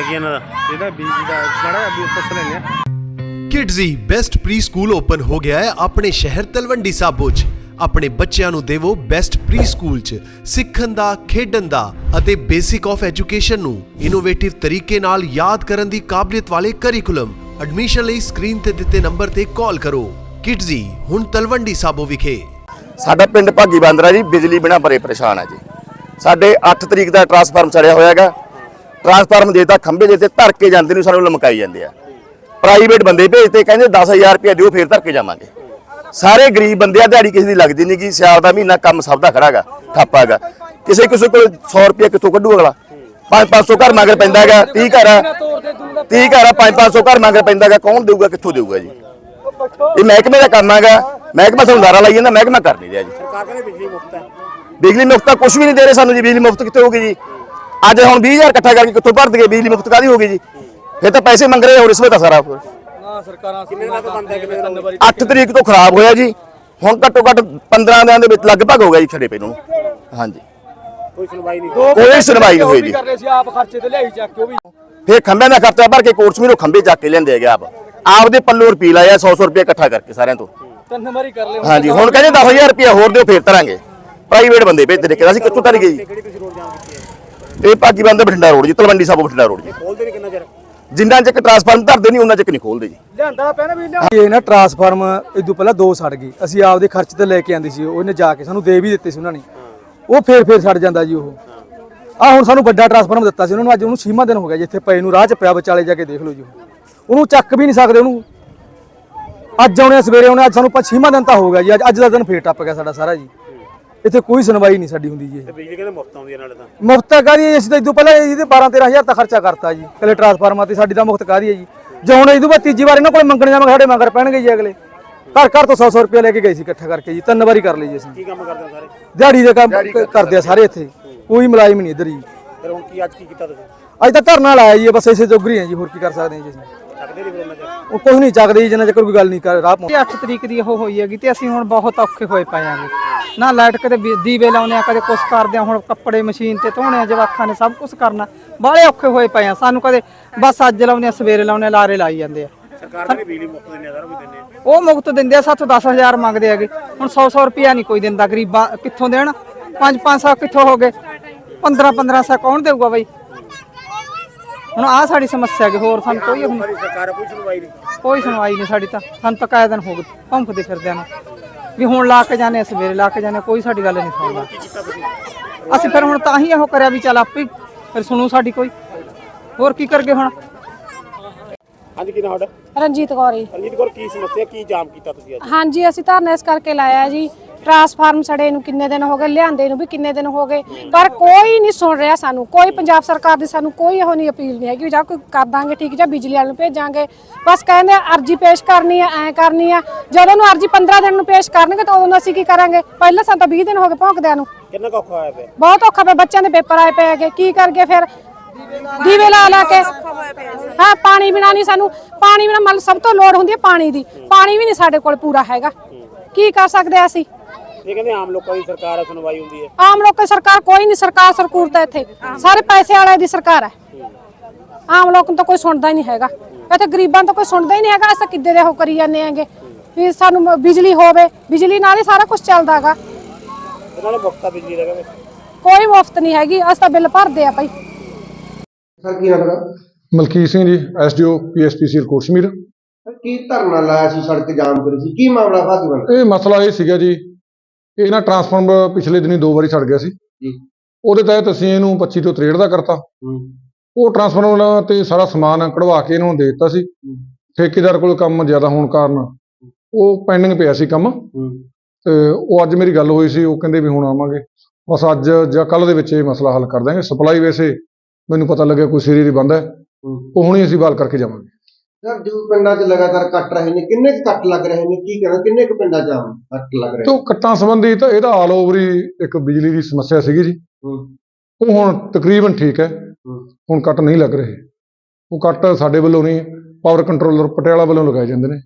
ਹੋਇਆ ਕੀ ਇਹਨਾਂ ਦਾ? ਇਹਦਾ ਬਿਜਲੀ ਦਾ ਬੜਾ ਵੀ ਪੁੱਛ ਲੈਂਦੇ ਆ। Kidzee best preschool open ਹੋ ਗਿਆ ਹੈ ਆਪਣੇ ਸ਼ਹਿਰ ਤਲਵੰਡੀ ਸਾਬੋ 'ਚ। ਆਪਣੇ ਬੱਚਿਆਂ ਨੂੰ ਦੇਵੋ ਬੈਸਟ ਪ੍ਰੀ ਸਕੂਲ 'ਚ। ਸਿੱਖਣ ਦਾ ਖੇਡਣ ਦਾ ਅਤੇ ਬੇਸਿਕ ਆਫ ਐਜੂਕੇਸ਼ਨ ਨੂੰ ਇਨੋਵੇਟਿਵ ਤਰੀਕੇ ਨਾਲ ਯਾਦ ਕਰਨ ਦੀ ਕਾਬਲੀਅਤ ਵਾਲੇ ਕਰਿਕੂਲਮ ਐਡਮਿਸ਼ਨ ਲਈ ਸਕਰੀਨ ਤੇ ਦਿੱਤੇ ਨੰਬਰ ਤੇ ਕਾਲ ਕਰੋ। ਕਿਡਜ਼ੀ ਹੁਣ ਤਲਵੰਡੀ ਸਾਬੋ ਵਿਖੇ। ਸਾਡਾ ਪਿੰਡ ਭਾਗੀ ਬਾਂਦਰਾ ਜੀ ਬਿਜਲੀ ਬਿਨਾ ਬੜੇ ਪਰੇਸ਼ਾਨ ਆ ਜੀ। ਸਾਡੇ 8 ਤਰੀਕ ਦਾ ਟਰਾਂਸਫਾਰਮ ਸੜਿਆ ਹੋਇਆ ਹੈਗਾ। ਟਰਾਂਸਫਾਰਮ ਜੇ ਤਾਂ ਖੰਭੇ ਜੇ ਤੇ ਧਰ ਕੇ ਜਾਂਦੇ ਨੂੰ ਸਾਨੂੰ ਲਮਕਾਈ ਜਾਂਦੇ ਆ। ਪ੍ਰਾਈਵੇਟ ਬੰਦੇ ਭੇਜਤੇ ਕਹਿੰਦੇ 10000 ਰੁਪਏ ਦਿਓ ਫੇਰ ਧਰ ਕੇ ਜਾਵਾਂਗੇ। ਸਾਰੇ ਗਰੀਬ ਬੰਦੇ ਆ ਦਿਹਾੜੀ ਕਿਸੇ ਦੀ ਲੱਗਦੀ ਨਹੀਂ ਕਿ ਸਿਆਲ ਦਾ ਮਹੀਨਾ ਕੰਮ ਸਭ ਦਾ ਖੜਾਗਾ ਠਾਪਾਗਾ ਕਿਸੇ ਕਿਸੇ ਕੋਲ 100 ਰੁਪਏ ਕਿੱਥੋਂ ਕੱਢੂ ਅਗਲਾ? 5-500 ਘਰ ਮੰਗਰ ਪੈਂਦਾ ਹੈਗਾ 30 ਘਰ ਆ 30 ਘਰ ਆ 5-500 ਘਰ ਮੰਗਰ ਪੈਂਦਾ ਹੈਗਾ ਕੌਣ ਦੇਊਗਾ ਕਿੱਥੋਂ ਦੇਊਗਾ ਜੀ? ਇਹ ਮਹਿਕਮੇ ਦਾ ਕੰਮ ਹੈਗਾ ਮਹਿਕਮਾ ਸਾਨੂੰ ਦਾਰਾ ਲਾਈ ਜਾਂਦਾ ਮਹਿਕਮਾ ਕਰ ਨਹੀਂ ਰਿਹਾ ਜੀ। ਸਰਕਾਰ ਕਹਿੰਦੇ ਬਿਜਲੀ ਮੁਫਤ ਹੈ। ਬਿਜਲੀ ਮੁਫਤ ਤਾਂ ਕੁਝ ਵੀ ਨਹੀਂ ਦੇ ਰਹੇ ਸਾਨੂੰ ਜੀ ਬਿਜਲੀ ਮੁਫਤ ਕਿੱਥੇ ਹੋਗੀ ਜੀ? ਅੱਜ ਹੁਣ 20000 ਇਕੱਠਾ ਕਰਕੇ ਕਿੱਥੋਂ ਭਰ ਦਈਏ? ਬਿਜਲੀ ਮੁਫਤ ਕਾਦੀ ਹੋਗੀ ਜੀ? ਫਿਰ ਤਾਂ ਪੈਸੇ ਮੰਗ ਰਹੇ ਹੋ ਰਿਸ਼ਵਤ ਆ ਸਾਰਾ ਕਿੰਨੇ ਦਾ ਤਾਂ ਬੰਦਾ ਕਿੰਨੇ ਦਾ ਹੋਊਗਾ? 8 ਤਰੀਕ ਤੋਂ ਖਰਾਬ ਹੋਇਆ ਜੀ। ਹੁਣ ਘੱਟੋ ਘੱਟ 15 ਦਿਨਾਂ ਦੇ ਵਿੱਚ ਲਗਭਗ ਹੋ ਗਿਆ ਜੀ ਛੜੇ ਪੈ ਨੂੰ। ਹਾਂਜੀ। ਕੋਈ ਸੁਣਵਾਈ ਨਹੀਂ ਕੋਈ ਸੁਣਵਾਈ ਨਹੀਂ ਹੋਈ ਜੀ। ਕਰ ਰਹੇ ਸੀ ਆਪ ਖਰਚੇ ਤੇ ਲਿਆਈ ਚੱਕ ਕੇ ਉਹ ਵੀ। ਫਿਰ ਖੰਭਿਆਂ ਦਾ ਖਰਚਾ ਭਰ ਕੇ ਕੋਰਟ ਸਮੀਰੋਂ ਖੰਭੇ ਚੱਕ ਕੇ ਲੈਂਦੇ ਹੈਗੇ ਆਪ। ਆਪਦੇ ਪੱਲੋਂ ਰੁਪਈ ਲਾਇਆ 100 100 ਰੁਪਏ ਇਕੱਠਾ ਕਰਕੇ ਸਾਰਿਆਂ ਤੋਂ। ਤਿੰਨ ਵਾਰੀ ਕਰ ਲਿਆ ਹਾਂਜੀ ਹੁਣ ਕਹਿੰਦੇ 10000 ਰੁਪਏ ਹੋਰ ਦਿਓ ਫੇਰ ਤਰਾਂਗੇ। ਪ੍ਰਾਈਵੇਟ ਬੰਦੇ ਭੇਜਦੇ ਨੇ ਕਿਹਾ ਅਸੀਂ ਕਿੱਥੋਂ ਤਰ ਗਏ ਇਹ ਭਾਗੀ ਬੰਦ ਬਠਿੰਡਾ ਰੋਡ ਜੀ ਤਲਵੰਡੀ ਸਾਬੋ ਬਠਿੰਡਾ ਰੋਡ ਜੀ। ਖੋਲਦੇ ਨਹੀਂ ਕਿੰਨਾ ਚਿਰ? ਜਿੰਨਾਂ ਚਿਰ ਟਰਾਂਸਫਾਰਮ ਧਰਦੇ ਨਹੀਂ ਉਹਨਾਂ ਚਿਰ ਨਹੀਂ ਖੋਲਦੇ ਜੀ। ਲਿਆਂਦਾ ਪੈਣਾ ਵੀ ਇਹ ਨਾ ਟਰਾਂਸਫਾਰਮ ਇਦੋਂ ਪਹਿਲਾਂ ਦੋ ਸੜ ਗਏ ਅਸੀਂ ਆਪਦੇ ਖਰਚ ਤੇ ਲੈ ਕੇ ਆਂਦੀ ਸੀ ਉਹਨੇ ਜਾ ਕੇ ਸਾਨੂੰ ਦੇ ਵੀ ਦਿੱਤੇ ਸੀ ਉਹਨਾਂ ਨੇ। ਉਹ ਫੇਰ ਫੇਰ ਸੜ ਜਾਂਦਾ ਜੀ ਉਹ। ਆ ਹੁਣ ਸਾਨੂੰ ਵੱਡਾ ਟਰਾਂਸਫਾਰਮ ਦਿੱਤਾ ਸੀ ਉਹਨਾਂ ਨੂੰ ਅੱਜ ਉਹਨੂੰ ਛੀਮਾ ਦਿਨ ਹੋ ਗਿਆ ਜਿੱਥੇ ਪਏ ਨੂੰ ਰਾਹ 'ਚ ਪਿਆ ਵਿਚਾਲੇ ਜਾ ਕੇ ਦੇਖ ਲਓ ਜੀ ਉਹ। ਉਹਨੂੰ ਚੱਕ ਵੀ ਨਹੀਂ ਸਕਦੇ ਉਹਨੂੰ। ਅੱਜ ਆਉਣੇ ਸਵੇਰੇ ਆਉਣੇ ਅੱਜ ਸਾਨੂੰ ਛੀਮਾ ਦਿਨ ਤਾਂ ਹੋ ਗਿਆ ਜੀ ਅੱਜ ਅੱਜ ਦਾ ਦਿਨ ਫੇਰ ਟੱਪ ਗਿਆ ਸਾਡਾ ਸਾਰਾ ਜੀ। ਇੱਥੇ ਕੋਈ ਸੁਣਵਾਈ ਨਹੀਂ ਸਾਡੀ ਹੁੰਦੀ ਜੀ ਇਹ। ਤੇ ਬਿਜਲੀ ਕਹਿੰਦੇ ਮੁਫਤ ਆਉਂਦੀ ਹੈ ਨਾਲੇ ਤਾਂ? ਮੁਫਤ ਕਾਦੀ ਅਸੀਂ ਤਾਂ ਇਦੋਂ ਪਹਿਲਾਂ ਇਹਦੇ 12 13000 ਤਾਂ ਖਰਚਾ ਕਰਤਾ ਜੀ ਕੱਲੇ ਟਰਾਂਸਫਾਰਮਰ ਤੇ ਸਾਡੀ ਤਾਂ ਮੁਫਤ ਕਾਦੀ ਹੈ ਜੀ। ਜੇ ਹੁਣ ਇਦੋਂ ਬਾਅਦ ਤੀਜੀ ਵਾਰ ਇਹਨਾਂ ਕੋਲ ਮੰਗਣ ਜਾਵਾਂਗੇ ਸਾਡੇ ਮੰਗਰ ਪੈਣਗੇ ਜੀ ਅਗਲੇ। ਘਰ ਘਰ ਤੋਂ 100 100 ਰੁਪਏ ਲੈ ਕੇ ਗਏ ਸੀ ਇਕੱਠਾ ਕਰਕੇ ਜੀ ਤਿੰਨ ਵਾਰੀ ਕਰ ਲਈ ਜੀ ਅਸੀਂ। ਕੀ ਕੰਮ ਕਰਦੇ ਹੋ ਸਾਰੇ? ਦਿਹਾੜੀ ਦੇ ਕੰਮ ਕਰਦੇ ਆ ਸਾਰੇ ਇੱਥੇ। ਕੋਈ ਮੁਲਾਜ਼ਮ ਨਹੀਂ ਇੱਧਰ ਜੀ। ਫਿਰ ਹੁਣ ਕੀ ਅੱਜ ਕੀ ਕੀਤਾ ਤੁਸੀਂ? ਅੱਜ ਤਾਂ ਧਰਨਾ ਲਾਇਆ ਜੀ ਬਸ ਇਸੇ ਜੋਗਰੀ ਹੈ ਜੀ ਹੋਰ ਕੀ ਕਰ ਸਕਦੇ ਹਾਂ ਜੀ ਅਸੀਂ। ਸਕਦੇ ਨਹੀਂ ਫਿਰ ਉਹਨਾਂ ਉਹ ਕੁਝ ਨਹੀਂ ਚੱਕਦੇ ਜੀ ਜਿੰਨਾ ਚਿਰ ਕੋਈ ਗੱਲ ਨਹੀਂ ਕਰ ਰਾਹ ਇਹ 8 ਤਰੀਕ ਦੀ ਉਹ ਹੋਈ ਹੈਗੀ ਤੇ ਅਸੀਂ ਹੁਣ ਬਹੁਤ ਔਖੇ ਹੋਏ ਪਏ ਆਂਗੇ ਨਾ ਲਾਈਟ ਕਦੇ ਦੀਵੇ ਲਾਉਨੇ ਆ ਕਦੇ ਕੁਛ ਕਰਦੇ ਆ ਹੁਣ ਕੱਪੜੇ ਮਸ਼ੀਨ ਤੇ ਧੋਣੇ ਆ ਜਵਾਖਾਂ ਨੇ ਸਭ ਕੁਝ ਕਰਨਾ। ਬਾਹਲੇ ਔਖੇ ਹੋਏ ਪਏ ਆ ਸਾਨੂੰ ਕਦੇ ਬਸ ਅੱਜ ਲਾਉਨੇ ਆ ਸਵੇਰੇ ਲਾਉਨੇ ਆ, ਲਾਰੇ ਲਾਈ ਜਾਂਦੇ ਆ। ਸਰਕਾਰ ਕਹਿੰਦੀ ਬਿਜਲੀ ਮੁਫਤ ਦਿੰਦੇ ਆ ਸਾਰਾ ਕੁਝ ਦਿੰਦੇ ਆ। ਉਹ ਮੁਕਤ ਦਿੰਦੇ ਆ ਸਾਥੋਂ 10000 ਮੰਗਦੇ ਹੈਗੇ। ਹੁਣ 100 100 ਰੁਪਿਆ ਨਹੀਂ ਕੋਈ ਦਿੰਦਾ ਗਰੀਬਾਂ ਕਿੱਥੋਂ ਦੇਣ? 5 500 ਕਿੱਥੋਂ ਹੋ ਗਏ? 15 1500 ਕੌਣ ਦੇਊਗਾ ਬਈ? ਹੁਣ ਆ ਸਾਡੀ ਸਮੱਸਿਆ ਹੈਗੀ ਹੋਰ ਸਾਨੂੰ ਕੋਈ ਹੁਣ ਸਾਰੀ ਸਰਕਾਰ ਕੋਈ ਸੁਣਵਾਈ ਨਹੀਂ। ਕੋਈ ਸੁਣਵਾਈ ਨਹੀਂ ਸਾਡੀ ਤਾਂ ਸਾਨੂੰ ਤਾਂ ਕਾਇ ਦਿਨ ਹੋ ਗਏ ਭੌਂਕਦੇ ਫਿਰਦਿਆਂ ਨੂੰ। ਵੀ ਹੁਣ ਲਾ ਕੇ ਜਾਣੇ ਸਵੇਰੇ ਲਾ ਕੇ ਜਾਣੇ ਕੋਈ ਸਾਡੀ ਗੱਲ ਨਹੀਂ ਸੁਣਦਾ। ਅਸੀਂ ਫਿਰ ਹੁਣ ਤਾਂ ਹੀ ਇਹੋ ਕਰਿਆ ਵੀ ਚੱਲ ਆਪੇ ਹੀ ਫਿਰ ਸੁਣੂ ਸਾਡੀ ਕੋਈ। ਹੋਰ ਕੀ ਕਰਗੇ ਹੁਣ? ਹਾਂਜੀ ਕੀ ਨਾਮ ਤੁਹਾਡਾ? ਰਣਜੀਤ ਕੌਰ ਜੀ। ਰਣਜੀਤ ਕੌਰ ਕੀ ਸਮੱਸਿਆ ਕੀ ਜਾਮ ਕੀਤਾ ਤੁਸੀਂ ਅੱਜ? ਹਾਂਜੀ ਅਸੀਂ ਧਰਨਾ ਇਸ ਕਰਕੇ ਲਾਇਆ ਜੀ ਟਰਾਂਸਫਾਰਮ ਸੜੇ ਨੂੰ ਕਿੰਨੇ ਦਿਨ ਹੋ ਗਏ ਲਿਆਂਦੇ ਨੂੰ ਵੀ ਕਿੰਨੇ ਦਿਨ ਹੋ ਗਏ ਪਰ ਕੋਈ ਨਹੀਂ ਸੁਣ ਰਿਹਾ ਸਾਨੂੰ ਕੋਈ ਪੰਜਾਬ ਸਰਕਾਰ ਦੀ ਸਾਨੂੰ ਕੋਈ ਇਹੋ ਨਹੀਂ ਅਪੀਲ ਨਹੀਂ ਹੈਗੀ ਜਾਂ ਕੋਈ ਕਰ ਦਾਂਗੇ ਠੀਕ ਜਾਂ ਬਿਜਲੀ ਵਾਲੇ ਨੂੰ ਭੇਜਾਂਗੇ ਬਸ ਕਹਿੰਦੇ ਆ, ਅਰਜੀ ਪੇਸ਼ ਕਰਨੀ ਹੈ ਐ ਕਰਨੀ ਆ ਜਦੋਂ ਨੂੰ ਅਰਜੀ 15 ਦਿਨ ਨੂੰ ਪੇਸ਼ ਕਰਨਗੇ ਤਾਂ ਉਦੋਂ ਅਸੀਂ ਕੀ ਕਰਾਂਗੇ? ਪਹਿਲਾਂ ਸਾਨੂੰ ਤਾਂ 20 ਦਿਨ ਹੋ ਗਏ ਭੌਂਕਦਿਆਂ ਨੂੰ। ਕਿੰਨਾ ਔਖਾ ਹੋਇਆ ਪਿਆ? ਬਹੁਤ ਔਖਾ ਪਿਆ ਬੱਚਿਆਂ ਦੇ ਪੇਪਰ ਆਏ ਪਏ ਹੈਗੇ ਕੀ ਕਰਗੇ ਫਿਰ? ਦੀਵੇ ਲਾ ਲਾ ਕੇ। ਹਾਂ ਪਾਣੀ ਬਿਨਾ ਨਹੀਂ ਸਾਨੂੰ ਪਾਣੀ ਬਿਨਾ ਮਤਲਬ ਸਭ ਤੋਂ ਲੋੜ ਹੁੰਦੀ ਹੈ ਪਾਣੀ ਦੀ ਪਾਣੀ ਵੀ ਨਹੀਂ ਸਾਡੇ ਕੋਲ ਪੂਰਾ ਹੈਗਾ। ਕੀ ਕਰ ਸਕਦੇ ਆ ਅਸੀਂ? ਇਹ ਕਹਿੰਦੇ ਆਮ ਲੋਕਾਂ ਦੀ ਸਰਕਾਰ ਆ ਸੁਣਵਾਈ ਹੁੰਦੀ ਹੈ। ਆਮ ਲੋਕਾਂ ਦੀ ਸਰਕਾਰ ਕੋਈ ਨਹੀਂ ਸਰਕਾਰ ਸਰਕੂਰ ਤਾਂ ਇੱਥੇ। ਸਾਰੇ ਪੈਸੇ ਵਾਲਿਆਂ ਦੀ ਸਰਕਾਰ ਹੈ। ਆਮ ਲੋਕਾਂ ਨੂੰ ਤਾਂ ਕੋਈ ਸੁਣਦਾ ਹੀ ਨਹੀਂ ਹੈਗਾ। ਇੱਥੇ ਗਰੀਬਾਂ ਨੂੰ ਤਾਂ ਕੋਈ ਸੁਣਦਾ ਹੀ ਨਹੀਂ ਹੈਗਾ ਅਸੀਂ ਕਿੱਦੇ ਦੇ ਉਹ ਕਰੀ ਜਾਂਦੇ ਆਂਗੇ ਵੀ ਸਾਨੂੰ ਬਿਜਲੀ ਹੋਵੇ ਬਿਜਲੀ ਨਾਲ ਹੀ ਸਾਰਾ ਕੁਝ ਚੱਲਦਾ ਹੈਗਾ। ਮੁਫਤ ਆ ਬਿਜਲੀ ਦਾ ਕਹਿੰਦੇ। ਕੋਈ ਮੁਫਤ ਨਹੀਂ ਹੈਗੀ ਅਸੀਂ ਤਾਂ ਬਿੱਲ ਭਰਦੇ ਆ ਭਾਈ। ਸਰ ਕੀ ਨਾਮ ਹੈ? ਮਲਕੀਤ ਸਿੰਘ ਜੀ ਐਸਡੀਓ ਪੀਐਸਪੀਸੀ ਸਮੀਰ ਸਰ ਕੀ ਧਰਨਾ ਲਾਇਆ ਸੀ ਸੜਕ ਜਾਮ ਕਰੀ ਸੀ? ਕੀ ਮਾਮਲਾ ਬਣ ਇਹ ਮਸਲਾ ਇਹ ਸੀਗਾ ਜੀ ਇਹ ਨਾ ਟਰਾਂਸਫਾਰਮਰ ਪਿਛਲੇ ਦਿਨੀ ਦੋ ਵਾਰੀ ਸੜ ਗਿਆ ਸੀ। ਜੀ ਉਹਦੇ ਤਹਿਤ ਅਸੀਂ ਇਹਨੂੰ 25 ਤੋਂ 63 ਦਾ ਕਰਤਾ। ਉਹ ਟਰਾਂਸਫਾਰਮਰ ਤੇ ਸਾਰਾ ਸਮਾਨ ਕਢਵਾ ਕੇ ਇਹਨੂੰ ਦੇ ਦਿੱਤਾ ਸੀ। ਠੇਕੇਦਾਰ ਕੋਲ ਕੰਮ ਜ਼ਿਆਦਾ ਹੋਣ ਕਾਰਨ ਉਹ ਪੈਂਡਿੰਗ ਪਿਆ ਸੀ ਕੰਮ। ਤੇ ਉਹ ਅੱਜ ਮੇਰੀ ਗੱਲ ਹੋਈ ਸੀ ਉਹ ਕਹਿੰਦੇ ਵੀ ਹੁਣ ਆਵਾਂਗੇ। ਬਸ ਅੱਜ ਜਾਂ ਕੱਲ ਦੇ ਵਿੱਚ ਇਹ ਮਸਲਾ ਹੱਲ ਕਰ ਦਾਂਗੇ ਸਪਲਾਈ ਵੈਸੇ ਮੈਨੂੰ ਪਤਾ ਲੱਗਿਆ ਕੋਈ ਸਿਰੇ ਦੀ ਬੰਦ ਹੂੰ। ਉਹ ਹੁਣੀ ਅਸੀਂ ਬਾਲ ਕਰਕੇ ਜਾਵਾਂਗੇ। ਸਰ ਜੋ ਪਿੰਡਾਂ 'ਚ ਲਗਾਤਾਰ ਕੱਟ ਰਹੇ ਨੇ ਕਿੰਨੇ ਕੁ ਕੱਟ ਲੱਗ ਰਹੇ ਨੇ? ਕੀ ਕਹਿਣਾ ਕਿੰਨੇ ਕੁ ਪਿੰਡਾਂ 'ਚ ਆਮ ਕੱਟ ਲੱਗ ਰਹੇ ਤੇ ਉਹ ਕੱਟਾਂ ਸੰਬੰਧੀ ਤਾਂ ਇਹਦਾ ਆਲ ਓਵਰ ਹੀ ਇੱਕ ਬਿਜਲੀ ਦੀ ਸਮੱਸਿਆ ਸੀਗੀ ਜੀ। ਹੂੰ। ਉਹ ਹੁਣ ਤਕਰੀਬਨ ਠੀਕ ਹੈ। ਹੂੰ। ਹੁਣ ਕੱਟ ਨਹੀਂ ਲੱਗ ਰਹੇ। ਉਹ ਕੱਟ ਸਾਡੇ ਵੱਲੋਂ ਨਹੀਂ ਪਾਵਰ ਕੰਟਰੋਲਰ ਪਟਿਆਲਾ ਵੱਲੋਂ ਲਗਾਏ ਜਾਂਦੇ ਨੇ।